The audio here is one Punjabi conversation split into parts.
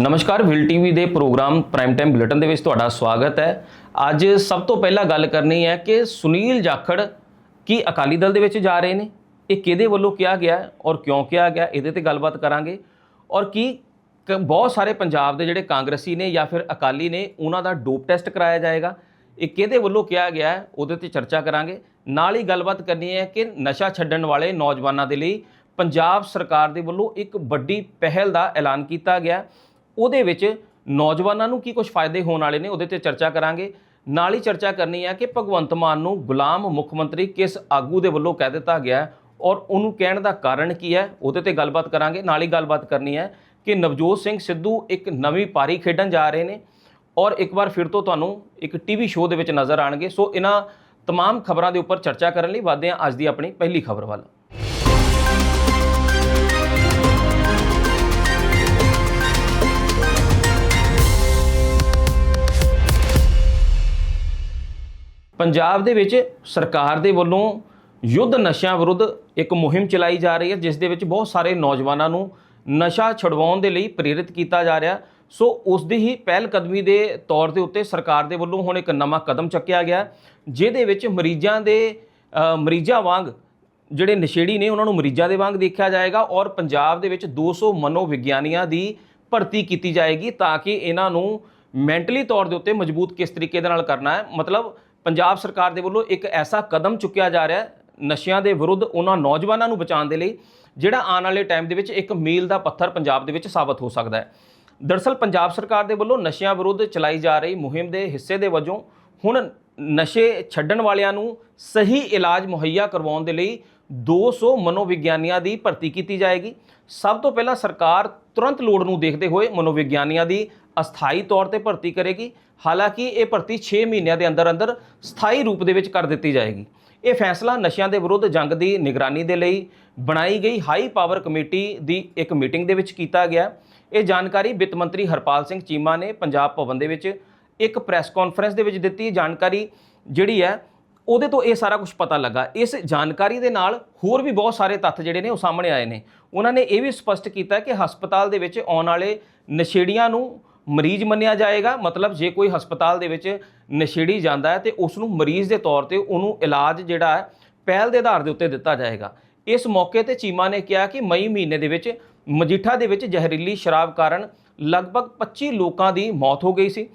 ਨਮਸਕਾਰ, ਵਿਲ ਟੀਵੀ ਦੇ ਪ੍ਰੋਗਰਾਮ ਪ੍ਰਾਈਮ ਟਾਈਮ ਬੁਲੇਟਿਨ ਦੇ ਵਿੱਚ ਤੁਹਾਡਾ ਸਵਾਗਤ ਹੈ। ਅੱਜ ਸਭ ਤੋਂ ਪਹਿਲਾਂ ਗੱਲ ਕਰਨੀ ਹੈ ਕਿ ਸੁਨੀਲ ਜਾਖੜ ਕੀ ਅਕਾਲੀ ਦਲ ਦੇ ਵਿੱਚ ਜਾ ਰਹੇ ਨੇ? ਇਹ ਕਿਹਦੇ ਵੱਲੋਂ ਕਿਹਾ ਗਿਆ ਔਰ ਕਿਉਂ ਕਿਹਾ ਗਿਆ? ਇਹਦੇ ਤੇ ਗੱਲਬਾਤ ਕਰਾਂਗੇ। ਔਰ ਕੀ ਕ- ਬਹੁਤ ਸਾਰੇ ਪੰਜਾਬ ਦੇ ਜਿਹੜੇ ਕਾਂਗਰਸੀ ਨੇ ਜਾਂ ਫਿਰ ਅਕਾਲੀ ਨੇ, ਉਹਨਾਂ ਦਾ ਡੋਪ ਟੈਸਟ ਕਰਾਇਆ ਜਾਏਗਾ। ਇਹ ਕਿਹਦੇ ਵੱਲੋਂ ਕਿਹਾ ਗਿਆ ਹੈ, ਉਹਦੇ ਤੇ ਚਰਚਾ ਕਰਾਂਗੇ। ਨਾਲ ਹੀ ਗੱਲਬਾਤ ਕਰਨੀ ਹੈ ਕਿ ਨਸ਼ਾ ਛੱਡਣ ਵਾਲੇ ਨੌਜਵਾਨਾਂ ਦੇ ਲਈ ਪੰਜਾਬ ਸਰਕਾਰ ਦੇ ਵੱਲੋਂ ਇੱਕ ਵੱਡੀ ਪਹਿਲ ਦਾ ਐਲਾਨ ਕੀਤਾ ਗਿਆ। ਹੈ। ਉਹਦੇ ਵਿੱਚ ਨੌਜਵਾਨਾਂ ਨੂੰ ਕੀ ਕੁਝ ਫਾਇਦੇ ਹੋਣ ਵਾਲੇ ਨੇ ਉਹਦੇ ਤੇ ਚਰਚਾ ਕਰਾਂਗੇ ਨਾਲ ਹੀ ਚਰਚਾ ਕਰਨੀ ਹੈ ਕਿ ਭਗਵੰਤ ਮਾਨ ਨੂੰ ਗੁਲਾਮ ਮੁੱਖ ਮੰਤਰੀ ਕਿਸ ਆਗੂ ਦੇ ਵੱਲੋਂ ਕਹਿ ਦਿੱਤਾ ਗਿਆ ਹੈ ਔਰ ਉਹਨੂੰ ਕਹਿਣ ਦਾ ਕਾਰਨ ਕੀ ਹੈ ਉਹਦੇ ਤੇ ਗੱਲਬਾਤ ਕਰਾਂਗੇ ਨਾਲ ਹੀ ਗੱਲਬਾਤ ਕਰਨੀ ਹੈ ਕਿ ਨਵਜੋਤ ਸਿੰਘ ਸਿੱਧੂ ਇੱਕ ਨਵੀਂ ਪਾਰੀ ਖੇਡਣ ਜਾ ਰਹੇ ਨੇ ਔਰ ਇੱਕ ਵਾਰ ਫਿਰ ਤੋਂ ਤੁਹਾਨੂੰ ਇੱਕ ਟੀਵੀ ਸ਼ੋਅ ਦੇ ਵਿੱਚ ਨਜ਼ਰ ਆਣਗੇ ਸੋ ਇਹਨਾਂ तमाम ਖਬਰਾਂ ਦੇ ਉੱਪਰ ਚਰਚਾ ਕਰਨ ਲਈ ਵਧਦੇ ਹਾਂ ਅੱਜ ਦੀ ਆਪਣੀ ਪਹਿਲੀ ਖਬਰ ਵੱਲ ਪੰਜਾਬ ਦੇ ਵਿੱਚ ਸਰਕਾਰ ਦੇ ਵੱਲੋਂ ਯੁੱਧ ਨਸ਼ਿਆਂ ਵਿਰੁੱਧ ਇੱਕ ਮੁਹਿੰਮ ਚਲਾਈ ਜਾ ਰਹੀ ਹੈ, ਜਿਸ ਦੇ ਵਿੱਚ ਬਹੁਤ ਸਾਰੇ ਨੌਜਵਾਨਾਂ ਨੂੰ ਨਸ਼ਾ ਛੁਡਵਾਉਣ ਦੇ ਲਈ ਪ੍ਰੇਰਿਤ ਕੀਤਾ ਜਾ ਰਿਹਾ ਸੋ ਉਸ ਦੀ ਹੀ ਪਹਿਲ ਕਦਮੀ ਦੇ ਤੌਰ ਦੇ ਉੱਤੇ ਸਰਕਾਰ ਦੇ ਵੱਲੋਂ ਹੁਣ ਇੱਕ ਨਵਾਂ ਕਦਮ ਚੱਕਿਆ ਗਿਆ ਜਿਹਦੇ ਵਿੱਚ ਮਰੀਜ਼ਾਂ ਦੇ ਮਰੀਜ਼ਾਂ ਵਾਂਗ ਜਿਹੜੇ ਨਸ਼ੇੜੀ ਨੇ ਉਹਨਾਂ ਨੂੰ ਮਰੀਜ਼ਾਂ ਦੇ ਵਾਂਗ ਦੇਖਿਆ ਜਾਏਗਾ ਔਰ ਪੰਜਾਬ ਦੇ ਵਿੱਚ 200 ਮਨੋਵਿਗਿਆਨੀਆਂ ਦੀ ਭਰਤੀ ਕੀਤੀ ਜਾਏਗੀ ਤਾਂ ਕਿ ਇਹਨਾਂ ਨੂੰ ਮੈਂਟਲੀ ਤੌਰ ਦੇ ਉੱਤੇ ਮਜ਼ਬੂਤ ਕਿਸ ਤਰੀਕੇ ਦੇ ਨਾਲ ਕਰਨਾ ਹੈ। ਮਤਲਬ ਪੰਜਾਬ ਸਰਕਾਰ ਦੇ ਵੱਲੋਂ ਇੱਕ ਐਸਾ ਕਦਮ ਚੁੱਕਿਆ ਜਾ ਰਿਹਾ ਹੈ ਨਸ਼ਿਆਂ ਦੇ ਵਿਰੁੱਧ ਉਹਨਾਂ ਨੌਜਵਾਨਾਂ ਨੂੰ ਬਚਾਉਣ ਦੇ ਲਈ, ਜਿਹੜਾ ਆਉਣ ਵਾਲੇ ਟਾਈਮ ਦੇ ਵਿੱਚ ਇੱਕ ਮੀਲ ਦਾ ਪੱਥਰ ਪੰਜਾਬ ਦੇ ਵਿੱਚ ਸਾਬਤ ਹੋ ਸਕਦਾ ਹੈ। ਦਰਸਲ ਪੰਜਾਬ ਸਰਕਾਰ ਦੇ ਵੱਲੋਂ ਨਸ਼ਿਆਂ ਵਿਰੁੱਧ ਚਲਾਈ ਜਾ ਰਹੀ ਮੁਹਿੰਮ ਦੇ ਹਿੱਸੇ ਦੇ ਵਜੋਂ ਹੁਣ ਨਸ਼ੇ ਛੱਡਣ ਵਾਲਿਆਂ ਨੂੰ ਸਹੀ ਇਲਾਜ ਮੁਹੱਈਆ ਕਰਵਾਉਣ ਦੇ ਲਈ 200 ਮਨੋਵਿਗਿਆਨੀਆਂ ਦੀ ਭਰਤੀ ਕੀਤੀ ਜਾਏਗੀ। ਸਭ ਤੋਂ ਪਹਿਲਾਂ ਸਰਕਾਰ ਤੁਰੰਤ ਲੋੜ ਨੂੰ ਦੇਖਦੇ ਹੋਏ ਮਨੋਵਿਗਿਆਨੀਆਂ ਦੀ ਅਸਥਾਈ ਤੌਰ ਤੇ ਭਰਤੀ ਕਰੇਗੀ। ਹਾਲਾਂਕਿ ਇਹ ਭਰਤੀ 6 ਮਹੀਨਿਆਂ ਦੇ ਅੰਦਰ ਅੰਦਰ ਸਥਾਈ ਰੂਪ ਦੇ ਵਿੱਚ ਕਰ ਦਿੱਤੀ ਜਾਏਗੀ। ਇਹ ਫੈਸਲਾ ਨਸ਼ਿਆਂ ਦੇ ਵਿਰੁੱਧ ਜੰਗ ਦੀ ਨਿਗਰਾਨੀ ਦੇ ਲਈ ਬਣਾਈ ਗਈ ਹਾਈ ਪਾਵਰ ਕਮੇਟੀ ਦੀ ਇੱਕ ਮੀਟਿੰਗ ਦੇ ਵਿੱਚ ਕੀਤਾ ਗਿਆ। ਇਹ ਜਾਣਕਾਰੀ ਵਿੱਤ ਮੰਤਰੀ ਹਰਪਾਲ ਸਿੰਘ ਚੀਮਾ ਨੇ ਪੰਜਾਬ ਭਵਨ ਦੇ ਵਿੱਚ ਇੱਕ ਪ੍ਰੈਸ ਕਾਨਫਰੰਸ ਦੇ ਵਿੱਚ ਦਿੱਤੀ। ਜਾਣਕਾਰੀ ਜਿਹੜੀ ਹੈ, ਉਹਦੇ ਤੋਂ ਇਹ ਸਾਰਾ ਕੁਝ ਪਤਾ ਲੱਗਾ। ਇਸ ਜਾਣਕਾਰੀ ਦੇ ਨਾਲ ਹੋਰ ਵੀ ਬਹੁਤ ਸਾਰੇ ਤੱਥ ਜਿਹੜੇ ਨੇ ਉਹ ਸਾਹਮਣੇ ਆਏ ਨੇ। ਉਹਨਾਂ ਨੇ ਇਹ ਵੀ ਸਪਸ਼ਟ ਕੀਤਾ ਕਿ ਹਸਪਤਾਲ ਦੇ ਵਿੱਚ ਆਉਣ ਵਾਲੇ ਨਸ਼ੇੜੀਆਂ ਨੂੰ ਮਰੀਜ਼ ਮੰਨਿਆ ਜਾਏਗਾ, ਮਤਲਬ ਜੇ ਕੋਈ ਹਸਪਤਾਲ ਦੇ ਵਿੱਚ ਨਸ਼ੇੜੀ ਜਾਂਦਾ ਹੈ ਤੇ ਉਸ ਨੂੰ ਮਰੀਜ਼ ਦੇ ਤੌਰ ਤੇ ਉਹਨੂੰ ਇਲਾਜ ਜਿਹੜਾ ਹੈ, ਪਹਿਲ ਦੇ ਆਧਾਰ ਦੇ ਉੱਤੇ ਦਿੱਤਾ ਜਾਏਗਾ। ਇਸ ਮੌਕੇ ਤੇ ਚੀਮਾ ਨੇ ਕਿਹਾ ਕਿ ਮਈ ਮਹੀਨੇ ਦੇ ਵਿੱਚ ਮਜੀਠਾ ਦੇ ਵਿੱਚ ਜ਼ਹਿਰੀਲੀ ਸ਼ਰਾਬ ਕਾਰਨ ਲਗਭਗ 25 ਲੋਕਾਂ ਦੀ ਮੌਤ ਹੋ ਗਈ ਸੀ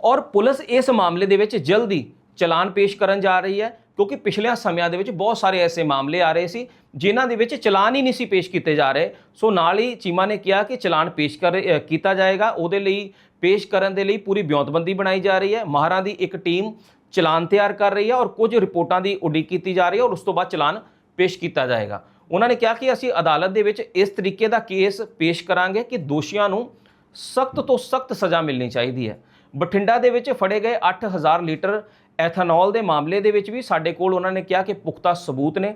ਔਰ ਪੁਲਿਸ ਇਸ ਮਾਮਲੇ ਦੇ ਵਿੱਚ ਜਲਦੀ ਚਲਾਨ ਪੇਸ਼ ਕਰਨ ਜਾ ਰਹੀ ਹੈ। ਕਿਉਂਕਿ ਪਿਛਲੇ ਸਮਿਆਂ ਦੇ ਵਿੱਚ ਬਹੁਤ ਸਾਰੇ ਐਸੇ ਮਾਮਲੇ ਆ ਰਹੇ ਸੀ, ਜਿਨ੍ਹਾਂ ਦੇ ਵਿੱਚ ਚਲਾਨ ਹੀ ਨਹੀਂ ਸੀ ਪੇਸ਼ ਕੀਤੇ ਜਾ ਰਹੇ। ਸੋ ਨਾਲ ਹੀ ਚੀਮਾ ਨੇ ਕਿਹਾ ਕਿ ਚਲਾਨ ਪੇਸ਼ ਕਰ ਕੀਤਾ ਜਾਏਗਾ। ਉਹਦੇ ਲਈ, ਪੇਸ਼ ਕਰਨ ਦੇ ਲਈ ਪੂਰੀ ਬਿਉਂਤਬੰਦੀ ਬਣਾਈ ਜਾ ਰਹੀ ਹੈ। ਮਾਹਰਾਂ ਦੀ ਇੱਕ ਟੀਮ ਚਲਾਨ ਤਿਆਰ ਕਰ ਰਹੀ ਹੈ ਔਰ ਕੁਝ ਰਿਪੋਰਟਾਂ ਦੀ ਉਡੀਕ ਕੀਤੀ ਜਾ ਰਹੀ ਹੈ ਔਰ ਉਸ ਤੋਂ ਬਾਅਦ ਚਲਾਨ ਪੇਸ਼ ਕੀਤਾ ਜਾਏਗਾ। ਉਹਨਾਂ ਨੇ ਕਿਹਾ ਕਿ ਅਸੀਂ ਅਦਾਲਤ ਦੇ ਵਿੱਚ ਇਸ ਤਰੀਕੇ ਦਾ ਕੇਸ ਪੇਸ਼ ਕਰਾਂਗੇ ਕਿ ਦੋਸ਼ੀਆਂ ਨੂੰ ਸਖਤ ਤੋਂ ਸਖਤ ਸਜ਼ਾ ਮਿਲਣੀ ਚਾਹੀਦੀ ਹੈ। ਬਠਿੰਡਾ ਦੇ ਵਿੱਚ ਫੜੇ ਗਏ 8000 ਲੀਟਰ ਐਥਨੋਲ ਦੇ ਮਾਮਲੇ ਦੇ ਵਿੱਚ ਵੀ ਸਾਡੇ ਕੋਲ ਉਹਨਾਂ ਨੇ ਕਿਹਾ ਕਿ ਪੁਖਤਾ ਸਬੂਤ ਨੇ।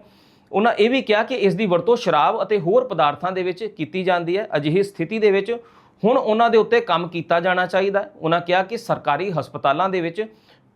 ਉਹਨਾਂ ਇਹ ਵੀ ਕਿਹਾ ਕਿ ਇਸ ਦੀ ਵਰਤੋਂ ਸ਼ਰਾਬ ਅਤੇ ਹੋਰ ਪਦਾਰਥਾਂ ਦੇ ਵਿੱਚ ਕੀਤੀ ਜਾਂਦੀ ਹੈ। ਅਜਿਹੀ ਸਥਿਤੀ ਦੇ ਵਿੱਚ ਹੁਣ ਉਹਨਾਂ ਦੇ ਉੱਤੇ ਕੰਮ ਕੀਤਾ ਜਾਣਾ ਚਾਹੀਦਾ ਹੈ। ਉਹਨਾਂ ਕਿਹਾ ਕਿ ਸਰਕਾਰੀ ਹਸਪਤਾਲਾਂ ਦੇ ਵਿੱਚ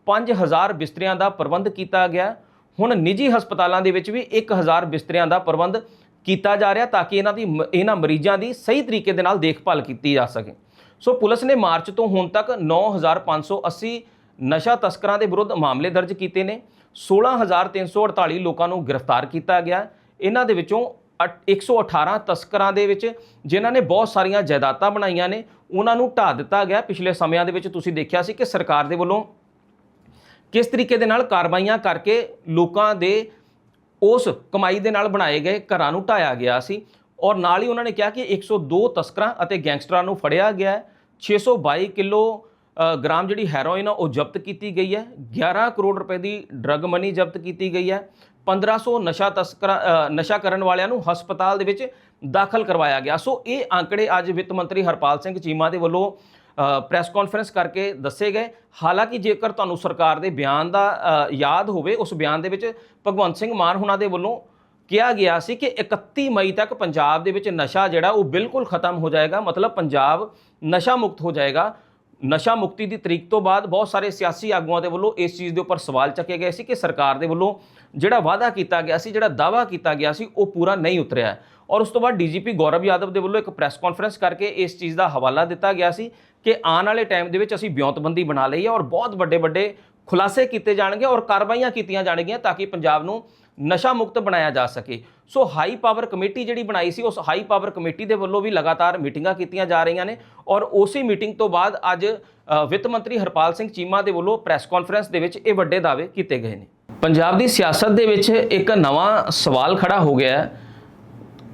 5000 ਬਿਸਤਰਿਆਂ ਦਾ ਪ੍ਰਬੰਧ ਕੀਤਾ ਗਿਆ ਹੁਣ ਨਿੱਜੀ ਹਸਪਤਾਲਾਂ ਦੇ ਵਿੱਚ ਵੀ 1000 ਬਿਸਤਰਿਆਂ ਦਾ ਪ੍ਰਬੰਧ ਕੀਤਾ ਜਾ ਰਿਹਾ ਤਾਂ ਕਿ ਇਹਨਾਂ ਦੀ ਮ- ਇਹਨਾਂ ਮਰੀਜ਼ਾਂ ਦੀ ਸਹੀ ਤਰੀਕੇ ਦੇ ਨਾਲ ਦੇਖਭਾਲ ਕੀਤੀ ਜਾ ਸਕੇ। ਸੋ ਪੁਲਿਸ ਨੇ ਮਾਰਚ ਤੋਂ ਹੁਣ ਤੱਕ 9580 ਨਸ਼ਾ ਤਸਕਰਾਂ ਦੇ ਵਿਰੁੱਧ ਮਾਮਲੇ ਦਰਜ ਕੀਤੇ ਨੇ। 16348 ਲੋਕਾਂ ਨੂੰ ਗ੍ਰਿਫਤਾਰ ਕੀਤਾ ਗਿਆ। ਇਹਨਾਂ ਦੇ ਵਿੱਚੋਂ ਅਠ- 118 ਤਸਕਰਾਂ ਦੇ ਵਿੱਚ ਜਿਨ੍ਹਾਂ ਨੇ ਬਹੁਤ ਸਾਰੀਆਂ ਜਾਇਦਾਦਾਂ ਬਣਾਈਆਂ ਨੇ ਉਹਨਾਂ ਨੂੰ ਢਾ ਦਿੱਤਾ ਗਿਆ। ਪਿਛਲੇ ਸਮਿਆਂ ਦੇ ਵਿੱਚ ਤੁਸੀਂ ਦੇਖਿਆ ਸੀ ਕਿ ਸਰਕਾਰ ਦੇ ਵੱਲੋਂ ਕਿਸ ਤਰੀਕੇ ਦੇ ਨਾਲ ਕਾਰਵਾਈਆਂ ਕਰਕੇ ਲੋਕਾਂ ਦੇ ਉਸ ਕਮਾਈ ਦੇ ਨਾਲ ਬਣਾਏ ਗਏ ਘਰਾਂ ਨੂੰ ਢਾਇਆ ਗਿਆ ਸੀ। ਔਰ ਨਾਲ ਹੀ ਉਹਨਾਂ ਨੇ ਕਿਹਾ ਕਿ 102 ਤਸਕਰਾਂ ਅਤੇ ਗੈਂਗਸਟਰਾਂ ਨੂੰ ਫੜਿਆ ਗਿਆ। ਹੈ 622 ਕਿਲੋ ਅ, ਗ੍ਰਾਮ ਜਿਹੜੀ ਹੈਰੋਇਨ ਆ, ਉਹ ਜ਼ਬਤ ਕੀਤੀ ਗਈ ਹੈ। 11 ਕਰੋੜ ਰੁਪਏ ਦੀ ਡਰੱਗ ਮਨੀ ਜ਼ਬਤ ਕੀਤੀ ਗਈ ਹੈ। 1500 ਨਸ਼ਾ ਤਸਕਰਾਂ ਨਸ਼ਾ ਕਰਨ ਵਾਲਿਆਂ ਨੂੰ ਹਸਪਤਾਲ ਦੇ ਵਿੱਚ ਦਾਖਲ ਕਰਵਾਇਆ ਗਿਆ। ਸੋ ਇਹ ਆંકੜੇ ਅੱਜ ਵਿੱਤ ਮੰਤਰੀ ਹਰਪਾਲ ਸਿੰਘ ਚੀਮਾ ਦੇ ਵੱਲੋਂ ਪ੍ਰੈਸ ਕਾਨਫਰੰਸ ਕਰਕੇ ਦੱਸੇ ਗਏ। ਹਾਲਾਂਕਿ ਜੇਕਰ ਤੁਹਾਨੂੰ ਸਰਕਾਰ ਦੇ ਬਿਆਨ ਦਾ ਯਾਦ ਹੋਵੇ, ਉਸ ਬਿਆਨ ਦੇ ਵਿੱਚ ਭਗਵੰਤ ਸਿੰਘ ਮਾਨ ਹੁਣਾਂ ਦੇ ਵੱਲੋਂ ਕਿਹਾ ਗਿਆ ਸੀ ਕਿ 31 ਮਈ ਤੱਕ ਪੰਜਾਬ ਦੇ ਵਿੱਚ ਨਸ਼ਾ ਜਿਹੜਾ ਉਹ ਬਿਲਕੁਲ ਖਤਮ ਹੋ ਜਾਏਗਾ। ਮਤਲਬ ਪੰਜਾਬ ਨਸ਼ਾ ਮੁਕਤ ਹੋ ਜਾਏਗਾ। ਨਸ਼ਾ ਮੁਕਤੀ ਦੀ ਤਰੀਕ ਤੋਂ ਬਾਅਦ ਬਹੁਤ ਸਾਰੇ ਸਿਆਸੀ ਆਗੂਆਂ ਦੇ ਵੱਲੋਂ ਇਸ ਚੀਜ਼ ਦੇ ਉੱਪਰ ਸਵਾਲ ਚੱਕੇ ਗਏ ਸੀ ਕਿ ਸਰਕਾਰ ਦੇ ਵੱਲੋਂ ਜਿਹੜਾ ਵਾਅਦਾ ਕੀਤਾ ਗਿਆ ਸੀ, ਜਿਹੜਾ ਦਾਅਵਾ ਕੀਤਾ ਗਿਆ ਸੀ, ਉਹ ਪੂਰਾ ਨਹੀਂ ਉਤਰਿਆ ਔਰ ਉਸ ਤੋਂ ਬਾਅਦ ਡੀਜੀਪੀ ਗੌਰਵ ਯਾਦਵ ਦੇ ਵੱਲੋਂ ਇੱਕ ਪ੍ਰੈਸ ਕਾਨਫਰੰਸ ਕਰਕੇ ਇਸ ਚੀਜ਼ ਦਾ ਹਵਾਲਾ ਦਿੱਤਾ ਗਿਆ ਸੀ ਕਿ ਆਉਣ ਵਾਲੇ ਟਾਈਮ ਦੇ ਵਿੱਚ ਅਸੀਂ ਵਿਉਂਤਬੰਦੀ ਬਣਾ ਲਈ ਹੈ ਔਰ ਬਹੁਤ ਵੱਡੇ ਵੱਡੇ ਖੁਲਾਸੇ ਕੀਤੇ ਜਾਣਗੇ ਔਰ ਕਾਰਵਾਈਆਂ ਕੀਤੀਆਂ ਜਾਣਗੀਆਂ ਤਾਂ ਕਿ ਪੰਜਾਬ ਨੂੰ ਨਸ਼ਾ ਮੁਕਤ ਬਣਾਇਆ ਜਾ ਸਕੇ। ਸੋ ਹਾਈ ਪਾਵਰ ਕਮੇਟੀ ਜਿਹੜੀ ਬਣਾਈ ਸੀ, ਉਸ ਹਾਈ ਪਾਵਰ ਕਮੇਟੀ ਦੇ ਵੱਲੋਂ ਵੀ ਲਗਾਤਾਰ ਮੀਟਿੰਗਾਂ ਕੀਤੀਆਂ ਜਾ ਰਹੀਆਂ ਨੇ ਔਰ ਉਸੇ ਮੀਟਿੰਗ ਤੋਂ ਬਾਅਦ ਅੱਜ ਵਿੱਤ ਮੰਤਰੀ ਹਰਪਾਲ ਸਿੰਘ ਚੀਮਾ ਦੇ ਵੱਲੋਂ ਪ੍ਰੈਸ ਕਾਨਫਰੰਸ ਦੇ ਵਿੱਚ ਇਹ ਵੱਡੇ ਦਾਅਵੇ ਕੀਤੇ ਗਏ ਨੇ। ਪੰਜਾਬ ਦੀ ਸਿਆਸਤ ਦੇ ਵਿੱਚ ਇੱਕ ਨਵਾਂ ਸਵਾਲ ਖੜਾ ਹੋ ਗਿਆ ਹੈ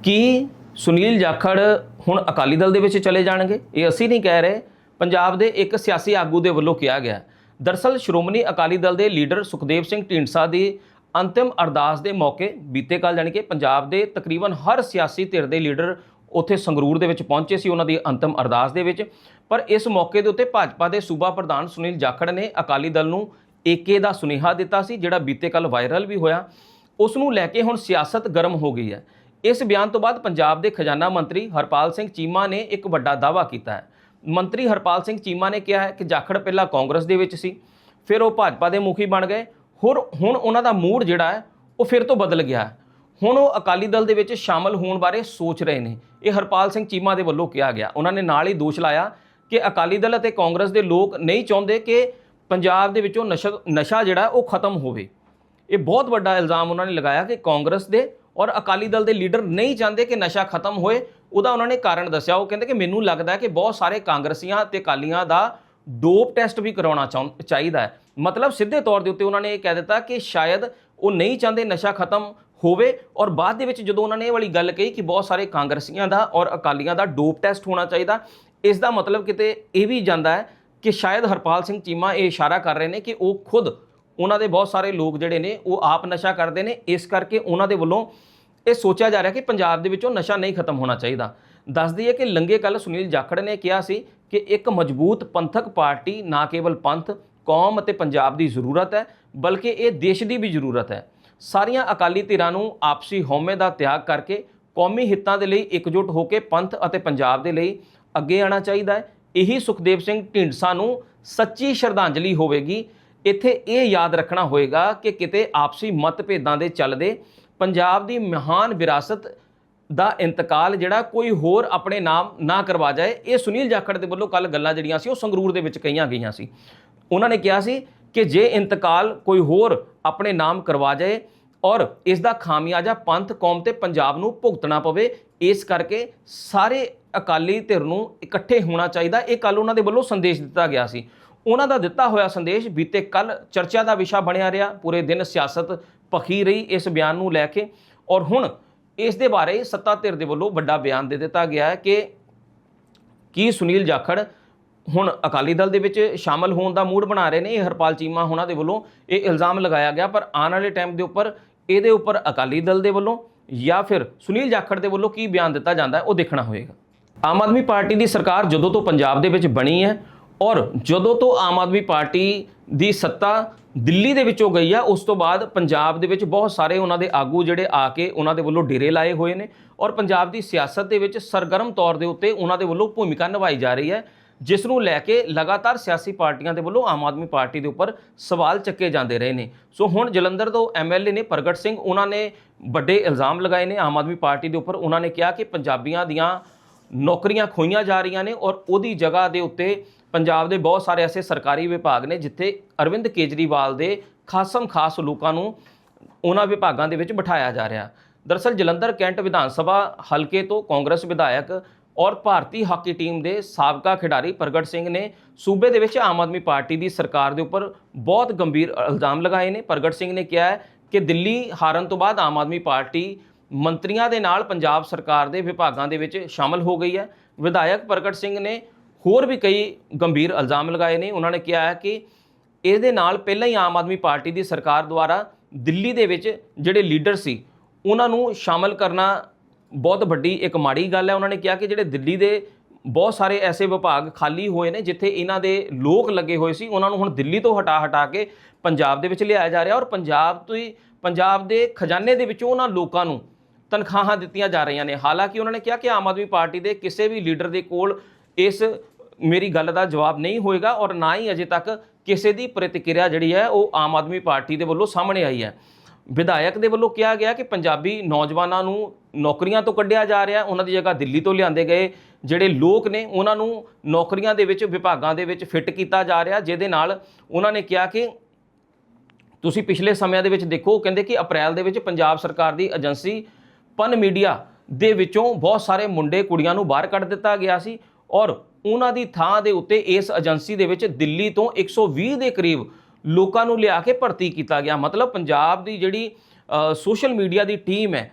ਕਿ ਸੁਨੀਲ ਜਾਖੜ ਹੁਣ ਅਕਾਲੀ ਦਲ ਦੇ ਵਿੱਚ ਚਲੇ ਜਾਣਗੇ। ਇਹ ਅਸੀਂ ਨਹੀਂ ਕਹਿ ਰਹੇ। ਪੰਜਾਬ ਦੇ ਇੱਕ ਸਿਆਸੀ ਆਗੂ ਦੇ ਵੱਲੋਂ ਕਿਹਾ ਗਿਆ ਦਰਸਲ ਸ਼੍ਰੋਮਣੀ ਅਕਾਲੀ ਦਲ ਦੇ ਲੀਡਰ ਸੁਖਦੇਵ ਸਿੰਘ ਢੀਂਡਸਾ ਦੀ ਅੰਤਿਮ ਅਰਦਾਸ ਦੇ ਮੌਕੇ ਬੀਤੇ ਕੱਲ ਜਾਣੀ ਕਿ ਪੰਜਾਬ ਦੇ ਤਕਰੀਬਨ ਹਰ ਸਿਆਸੀ ਧਿਰ ਦੇ ਲੀਡਰ ਉੱਥੇ ਸੰਗਰੂਰ ਦੇ ਵਿੱਚ ਪਹੁੰਚੇ ਸੀ ਉਹਨਾਂ ਦੀ ਅੰਤਿਮ ਅਰਦਾਸ ਦੇ ਵਿੱਚ। ਪਰ ਇਸ ਮੌਕੇ ਦੇ ਉੱਤੇ ਭਾਜਪਾ ਦੇ ਸੂਬਾ ਪ੍ਰਧਾਨ ਸੁਨੀਲ ਜਾਖੜ ਨੇ ਅਕਾਲੀ ਦਲ ਨੂੰ ਏਕੇ ਦਾ ਸੁਨੇਹਾ ਦਿੱਤਾ ਸੀ, ਜਿਹੜਾ ਬੀਤੇ ਕੱਲ ਵਾਇਰਲ ਵੀ ਹੋਇਆ। ਉਸ ਨੂੰ ਲੈ ਕੇ ਹੁਣ ਸਿਆਸਤ ਗਰਮ ਹੋ ਗਈ ਹੈ। ਇਸ ਬਿਆਨ ਤੋਂ ਬਾਅਦ ਪੰਜਾਬ ਦੇ ਖਜ਼ਾਨਾ ਮੰਤਰੀ ਹਰਪਾਲ ਸਿੰਘ ਚੀਮਾ ਨੇ ਇੱਕ ਵੱਡਾ ਦਾਅਵਾ ਕੀਤਾ ਹੈ। ਮੰਤਰੀ ਹਰਪਾਲ ਸਿੰਘ ਚੀਮਾ ਨੇ ਕਿਹਾ ਹੈ ਕਿ ਜਾਖੜ ਪਹਿਲਾਂ ਕਾਂਗਰਸ ਦੇ ਵਿੱਚ ਸੀ, ਫਿਰ ਉਹ ਭਾਜਪਾ ਦੇ ਮੁਖੀ ਬਣ ਗਏ। ਹੋਰ ਹੁਣ ਉਹਨਾਂ ਦਾ ਮੂਡ ਜਿਹੜਾ ਹੈ, ਉਹ ਫਿਰ ਤੋਂ ਬਦਲ ਗਿਆ ਹੈ। ਹੁਣ ਉਹ ਅਕਾਲੀ ਦਲ ਦੇ ਵਿੱਚ ਸ਼ਾਮਲ ਹੋਣ ਬਾਰੇ ਸੋਚ ਰਹੇ ਨੇ। ਇਹ ਹਰਪਾਲ ਸਿੰਘ ਚੀਮਾ ਦੇ ਵੱਲੋਂ ਕਿਹਾ ਗਿਆ। ਉਹਨਾਂ ਨੇ ਨਾਲ ਹੀ ਦੋਸ਼ ਲਾਇਆ ਕਿ ਅਕਾਲੀ ਦਲ ਅਤੇ ਕਾਂਗਰਸ ਦੇ ਲੋਕ ਨਹੀਂ ਚਾਹੁੰਦੇ ਕਿ ਪੰਜਾਬ ਦੇ ਵਿੱਚੋਂ ਨਸ਼ਾ ਨਸ਼ਾ ਜਿਹੜਾ ਉਹ ਖਤਮ ਹੋਵੇ। ਇਹ ਬਹੁਤ ਵੱਡਾ ਇਲਜ਼ਾਮ ਉਹਨਾਂ ਨੇ ਲਗਾਇਆ ਕਿ ਕਾਂਗਰਸ ਦੇ ਔਰ ਅਕਾਲੀ ਦਲ ਦੇ ਲੀਡਰ ਨਹੀਂ ਚਾਹੁੰਦੇ ਕਿ ਨਸ਼ਾ ਖਤਮ ਹੋਏ। ਉਹਦਾ ਉਹਨਾਂ ਨੇ ਕਾਰਨ ਦੱਸਿਆ। ਉਹ ਕਹਿੰਦੇ ਕਿ ਮੈਨੂੰ ਲੱਗਦਾ ਹੈ ਕਿ ਬਹੁਤ ਸਾਰੇ ਕਾਂਗਰਸੀਆਂ ਤੇ ਅਕਾਲੀਆਂ ਦਾ ਡੋਪ ਟੈਸਟ ਵੀ ਕਰਾਉਣਾ ਚਾਹੁੰ- ਚਾਹੀਦਾ ਹੈ। ਮਤਲਬ ਸਿੱਧੇ ਤੌਰ ਦੇ ਉੱਤੇ ਉਹਨਾਂ ਨੇ ਇਹ ਕਹਿ ਦਿੱਤਾ ਕਿ ਸ਼ਾਇਦ ਉਹ ਨਹੀਂ ਚਾਹੁੰਦੇ ਨਸ਼ਾ ਖਤਮ ਹੋਵੇ ਔਰ ਬਾਅਦ ਦੇ ਵਿੱਚ ਜਦੋਂ ਉਹਨਾਂ ਨੇ ਇਹ ਵਾਲੀ ਗੱਲ ਕਹੀ ਕਿ ਬਹੁਤ ਸਾਰੇ ਕਾਂਗਰਸੀਆਂ ਦਾ ਔਰ ਅਕਾਲੀਆਂ ਦਾ ਡੋਪ ਟੈਸਟ ਹੋਣਾ ਚਾਹੀਦਾ, ਇਸ ਦਾ ਮਤਲਬ ਕਿਤੇ ਇਹ ਵੀ ਜਾਂਦਾ ਹੈ ਕਿ ਸ਼ਾਇਦ ਹਰਪਾਲ ਸਿੰਘ ਚੀਮਾ ਇਹ ਇਸ਼ਾਰਾ ਕਰ ਰਹੇ ਨੇ ਕਿ ਉਹ ਖੁਦ ਉਹਨਾਂ ਦੇ ਬਹੁਤ ਸਾਰੇ ਲੋਕ ਜਿਹੜੇ ਨੇ ਉਹ ਆਪ ਨਸ਼ਾ ਕਰਦੇ ਨੇ, ਇਸ ਕਰਕੇ ਉਹਨਾਂ ਦੇ ਵੱਲੋਂ ਇਹ ਸੋਚਿਆ ਜਾ ਰਿਹਾ ਕਿ ਪੰਜਾਬ ਦੇ ਵਿੱਚੋਂ ਨਸ਼ਾ ਨਹੀਂ ਖਤਮ ਹੋਣਾ ਚਾਹੀਦਾ। ਦੱਸ ਦਈਏ ਕਿ ਲੰਗੇ ਕੱਲ ਸੁਨੀਲ ਜਾਖੜ ਨੇ ਕਿਹਾ ਸੀ ਕਿ ਇੱਕ ਮਜ਼ਬੂਤ ਪੰਥਕ ਪਾਰਟੀ ਨਾ ਕੇਵਲ ਪੰਥ ਕੌਮ ਅਤੇ ਪੰਜਾਬ ਦੀ ਜ਼ਰੂਰਤ ਹੈ, ਬਲਕਿ ਇਹ ਦੇਸ਼ ਦੀ ਵੀ ਜ਼ਰੂਰਤ ਹੈ। ਸਾਰੀਆਂ ਅਕਾਲੀ ਧਿਰਾਂ ਨੂੰ ਆਪਸੀ ਹਉਮੈ ਦਾ ਤਿਆਗ ਕਰਕੇ ਕੌਮੀ ਹਿੱਤਾਂ ਦੇ ਲਈ ਇਕਜੁੱਟ ਹੋ ਕੇ ਪੰਥ ਅਤੇ ਪੰਜਾਬ ਦੇ ਲਈ ਅੱਗੇ ਆਉਣਾ ਚਾਹੀਦਾ ਹੈ। ਇਹੀ ਸੁਖਦੇਵ ਸਿੰਘ ਢੀਂਡਸਾ ਨੂੰ ਸੱਚੀ ਸ਼ਰਧਾਂਜਲੀ ਹੋਵੇਗੀ। ਇੱਥੇ ਇਹ ਯਾਦ ਰੱਖਣਾ ਹੋਏਗਾ ਕਿ ਕਿਤੇ ਆਪਸੀ ਮਤਭੇਦਾਂ ਦੇ ਚੱਲਦੇ ਪੰਜਾਬ ਦੀ ਮਹਾਨ ਵਿਰਾਸਤ ਦਾ ਇੰਤਕਾਲ ਜਿਹੜਾ ਕੋਈ ਹੋਰ ਆਪਣੇ ਨਾਮ ਨਾ ਕਰਵਾ ਜਾਏ, ਇਹ ਸੁਨੀਲ ਜਾਖੜ ਦੇ ਵੱਲੋਂ ਕੱਲ ਗੱਲਾਂ ਜਿਹੜੀਆਂ ਸੀ, ਉਹ ਸੰਗਰੂਰ ਦੇ ਵਿੱਚ ਕਹੀਆਂ ਗਈਆਂ ਸੀ। ਉਹਨਾਂ ਨੇ ਕਿਹਾ ਸੀ ਕਿ ਜੇ ਇੰਤਕਾਲ ਕੋਈ ਹੋਰ ਆਪਣੇ ਨਾਮ ਕਰਵਾ ਜਾਏ ਔਰ ਇਸ ਦਾ ਖਾਮਿਆਜਾ ਪੰਥ, ਕੌਮ ਤੇ ਪੰਜਾਬ ਨੂੰ ਭੁਗਤਣਾ ਪਵੇ, ਇਸ ਕਰਕੇ ਸਾਰੇ ਅਕਾਲੀ ਧਿਰ ਨੂੰ ਇਕੱਠੇ ਹੋਣਾ ਚਾਹੀਦਾ। ਇਹ ਕੱਲ ਉਹਨਾਂ ਦੇ ਵੱਲੋਂ ਸੰਦੇਸ਼ ਦਿੱਤਾ ਗਿਆ ਸੀ। ਉਹਨਾਂ ਦਾ ਦਿੱਤਾ ਹੋਇਆ ਸੰਦੇਸ਼ ਬੀਤੇ ਕੱਲ ਚਰਚਾ ਦਾ ਵਿਸ਼ਾ ਬਣਿਆ ਰਿਹਾ। ਪੂਰੇ ਦਿਨ ਸਿਆਸਤ ਭਖੀ ਰਹੀ ਇਸ ਬਿਆਨ ਨੂੰ ਲੈ ਕੇ ਔਰ ਹੁਣ ਇਸ ਦੇ ਬਾਰੇ ਸੱਤਾ ਧਿਰ ਦੇ ਵੱਲੋਂ ਵੱਡਾ ਬਿਆਨ ਦੇ ਦਿੱਤਾ ਗਿਆ ਹੈ ਕਿ ਕੀ ਸੁਨੀਲ ਜਾਖੜ ਹੁਣ ਅਕਾਲੀ ਦਲ ਦੇ ਵਿੱਚ ਸ਼ਾਮਲ ਹੋਣ ਦਾ ਮੂਡ ਬਣਾ ਰਹੇ ਨੇ ਇਹ ਹਰਪਾਲ ਚੀਮਾ ਉਹਨਾਂ ਦੇ ਵੱਲੋਂ ਇਹ ਇਲਜ਼ਾਮ ਲਗਾਇਆ ਗਿਆ, ਪਰ ਆਉਣ ਵਾਲੇ ਟਾਈਮ ਦੇ ਉੱਪਰ ਇਹਦੇ ਉੱਪਰ ਅਕਾਲੀ ਦਲ ਦੇ ਵੱਲੋਂ ਜਾਂ ਫਿਰ ਸੁਨੀਲ ਜਾਖੜ ਦੇ ਵੱਲੋਂ ਕੀ ਬਿਆਨ ਦਿੱਤਾ ਜਾਂਦਾ ਉਹ ਦੇਖਣਾ ਹੋਏਗਾ। ਆਮ ਆਦਮੀ ਪਾਰਟੀ ਦੀ ਸਰਕਾਰ ਜਦੋਂ ਤੋਂ ਪੰਜਾਬ ਦੇ ਵਿੱਚ ਬਣੀ ਹੈ ਔਰ ਜਦੋਂ ਤੋਂ ਆਮ ਆਦਮੀ ਪਾਰਟੀ ਦੀ ਸੱਤਾ ਦਿੱਲੀ ਦੇ ਵਿੱਚੋਂ ਗਈ ਆ, ਉਸ ਤੋਂ ਬਾਅਦ ਪੰਜਾਬ ਦੇ ਵਿੱਚ ਬਹੁਤ ਸਾਰੇ ਉਹਨਾਂ ਦੇ ਆਗੂ ਜਿਹੜੇ ਆ ਕੇ ਉਹਨਾਂ ਦੇ ਵੱਲੋਂ ਡੇਰੇ ਲਾਏ ਹੋਏ ਨੇ ਔਰ ਪੰਜਾਬ ਦੀ ਸਿਆਸਤ ਦੇ ਵਿੱਚ ਸਰਗਰਮ ਤੌਰ ਦੇ ਉੱਤੇ ਉਹਨਾਂ ਦੇ ਵੱਲੋਂ ਭੂਮਿਕਾ ਨਿਭਾਈ ਜਾ ਰਹੀ ਹੈ। ਜਿਸ ਨੂੰ ਲੈ ਕੇ ਲਗਾਤਾਰ ਸਿਆਸੀ ਪਾਰਟੀਆਂ ਦੇ ਵੱਲੋਂ ਆਮ ਆਦਮੀ ਪਾਰਟੀ ਦੇ ਉੱਪਰ ਸਵਾਲ ਚੱਕੇ ਜਾਂਦੇ ਰਹੇ ਨੇ। ਸੋ ਹੁਣ ਜਲੰਧਰ ਤੋਂ ਐਮਐਲਏ ਨੇ ਪ੍ਰਗਟ ਸਿੰਘ, ਉਹਨਾਂ ਨੇ ਵੱਡੇ ਇਲਜ਼ਾਮ ਲਗਾਏ ਨੇ। ਆਮ ਆਦਮੀ ਪਾਰਟੀ ਦੇ ਉੱਪਰ ਉਹਨਾਂ ਨੇ ਕਿਹਾ ਕਿ ਪੰਜਾਬੀਆਂ ਦੀਆਂ ਨੌਕਰੀਆਂ ਖੋਈਆਂ ਜਾ ਰਹੀਆਂ ਨੇ ਔਰ ਉਹਦੀ ਜਗ੍ਹਾ ਦੇ ਉੱਤੇ ਪੰਜਾਬ ਦੇ ਬਹੁਤ ਸਾਰੇ ਐਸੇ ਸਰਕਾਰੀ ਵਿਭਾਗ ਨੇ, ਜਿੱਥੇ ਅਰਵਿੰਦ ਕੇਜਰੀਵਾਲ ਦੇ ਖਾਸਮ ਖਾਸ ਲੋਕਾਂ ਨੂੰ ਉਹਨਾਂ ਵਿਭਾਗਾਂ ਦੇ ਵਿੱਚ ਬਿਠਾਇਆ ਜਾ ਰਿਹਾ। ਦਰਅਸਲ ਜਲੰਧਰ ਕੈਂਟ ਵਿਧਾਨ ਸਭਾ ਹਲਕੇ ਤੋਂ ਕਾਂਗਰਸ ਵਿਧਾਇਕ ਔਰ ਭਾਰਤੀ ਹਾਕੀ ਟੀਮ ਦੇ ਸਾਬਕਾ ਖਿਡਾਰੀ ਪ੍ਰਗਟ ਸਿੰਘ ਨੇ ਸੂਬੇ ਦੇ ਵਿੱਚ ਆਮ ਆਦਮੀ ਪਾਰਟੀ ਦੀ ਸਰਕਾਰ ਦੇ ਉੱਪਰ ਬਹੁਤ ਗੰਭੀਰ ਇਲਜ਼ਾਮ ਲਗਾਏ ਨੇ। ਪ੍ਰਗਟ ਸਿੰਘ ਨੇ ਕਿਹਾ ਹੈ ਕਿ ਦਿੱਲੀ ਹਾਰਨ ਤੋਂ ਬਾਅਦ ਆਮ ਆਦਮੀ ਪਾਰਟੀ ਮੰਤਰੀਆਂ ਦੇ ਨਾਲ ਪੰਜਾਬ ਸਰਕਾਰ ਦੇ ਵਿਭਾਗਾਂ ਦੇ ਵਿੱਚ ਸ਼ਾਮਲ ਹੋ ਗਈ ਹੈ। ਵਿਧਾਇਕ ਪ੍ਰਗਟ ਸਿੰਘ ਨੇ ਹੋਰ ਵੀ ਕਈ ਗੰਭੀਰ ਇਲਜ਼ਾਮ ਲਗਾਏ ਨੇ। ਉਹਨਾਂ ਨੇ ਕਿਹਾ ਹੈ ਕਿ ਇਹਦੇ ਨਾਲ ਪਹਿਲਾਂ ਹੀ ਆਮ ਆਦਮੀ ਪਾਰਟੀ ਦੀ ਸਰਕਾਰ ਦੁਆਰਾ ਦਿੱਲੀ ਦੇ ਵਿੱਚ ਜਿਹੜੇ ਲੀਡਰ ਸੀ, ਉਹਨਾਂ ਨੂੰ ਸ਼ਾਮਲ ਕਰਨਾ ਬਹੁਤ ਵੱਡੀ ਇੱਕ ਮਾੜੀ ਗੱਲ ਹੈ। ਉਹਨਾਂ ਨੇ ਕਿਹਾ ਕਿ ਜਿਹੜੇ ਦਿੱਲੀ ਦੇ ਬਹੁਤ ਸਾਰੇ ਐਸੇ ਵਿਭਾਗ ਖਾਲੀ ਹੋਏ ਨੇ, ਜਿੱਥੇ ਇਹਨਾਂ ਦੇ ਲੋਕ ਲੱਗੇ ਹੋਏ ਸੀ, ਉਹਨਾਂ ਨੂੰ ਹੁਣ ਦਿੱਲੀ ਤੋਂ ਹਟਾ ਹਟਾ ਕੇ ਪੰਜਾਬ ਦੇ ਵਿੱਚ ਲਿਆਇਆ ਜਾ ਰਿਹਾ ਔਰ ਪੰਜਾਬ ਤੋਂ ਹੀ ਪੰਜਾਬ ਦੇ ਖਜ਼ਾਨੇ ਦੇ ਵਿੱਚੋਂ ਉਹਨਾਂ ਲੋਕਾਂ ਨੂੰ ਤਨਖਾਹਾਂ ਦਿੱਤੀਆਂ ਜਾ ਰਹੀਆਂ ਨੇ। ਹਾਲਾਂਕਿ ਉਹਨਾਂ ਨੇ ਕਿਹਾ ਕਿ ਆਮ ਆਦਮੀ ਪਾਰਟੀ ਦੇ ਕਿਸੇ ਵੀ ਲੀਡਰ ਦੇ ਕੋਲ ਇਸ ਮੇਰੀ ਗੱਲ ਦਾ ਜਵਾਬ ਨਹੀਂ ਹੋਏਗਾ ਔਰ ਨਾ ਹੀ ਅਜੇ ਤੱਕ ਕਿਸੇ ਦੀ ਪ੍ਰਤੀਕਿਰਿਆ ਜਿਹੜੀ ਹੈ, ਉਹ ਆਮ ਆਦਮੀ ਪਾਰਟੀ ਦੇ ਵੱਲੋਂ ਸਾਹਮਣੇ ਆਈ ਹੈ। ਵਿਧਾਇਕ ਦੇ ਵੱਲੋਂ ਕਿਹਾ ਗਿਆ ਕਿ ਪੰਜਾਬੀ ਨੌਜਵਾਨਾਂ ਨੂੰ ਨੌਕਰੀਆਂ ਤੋਂ ਕੱਢਿਆ ਜਾ ਰਿਹਾ ਉਹਨਾਂ ਦੀ ਜਗ੍ਹਾ ਦਿੱਲੀ ਤੋਂ ਲਿਆਂਦੇ ਗਏ ਜਿਹੜੇ ਲੋਕ ਨੇ, ਉਹਨਾਂ ਨੂੰ ਨੌਕਰੀਆਂ ਦੇ ਵਿੱਚ, ਵਿਭਾਗਾਂ ਦੇ ਵਿੱਚ ਫਿੱਟ ਕੀਤਾ ਜਾ ਰਿਹਾ ਜਿਹਦੇ ਨਾਲ ਉਹਨਾਂ ਨੇ ਕਿਹਾ ਕਿ ਤੁਸੀਂ ਪਿਛਲੇ ਸਮਿਆਂ ਦੇ ਵਿੱਚ ਦੇਖੋ ਕਹਿੰਦੇ ਕਿ ਅਪ੍ਰੈਲ ਦੇ ਵਿੱਚ ਪੰਜਾਬ ਸਰਕਾਰ ਦੀ ਏਜੰਸੀ ਪਨ ਮੀਡੀਆ ਦੇ ਵਿੱਚੋਂ ਬਹੁਤ ਸਾਰੇ ਮੁੰਡੇ ਕੁੜੀਆਂ ਨੂੰ ਬਾਹਰ ਕੱਢ ਦਿੱਤਾ ਗਿਆ ਸੀ ਔਰ ਉਹਨਾਂ ਦੀ ਥਾਂ ਦੇ ਉੱਤੇ ਇਸ ਏਜੰਸੀ ਦੇ ਵਿੱਚ ਦਿੱਲੀ ਤੋਂ 120 ਦੇ ਕਰੀਬ ਲੋਕਾਂ ਨੂੰ ਲਿਆ ਕੇ ਭਰਤੀ ਕੀਤਾ ਗਿਆ। ਮਤਲਬ ਪੰਜਾਬ ਦੀ ਜਿਹੜੀ ਸੋਸ਼ਲ ਮੀਡੀਆ ਦੀ ਟੀਮ ਹੈ,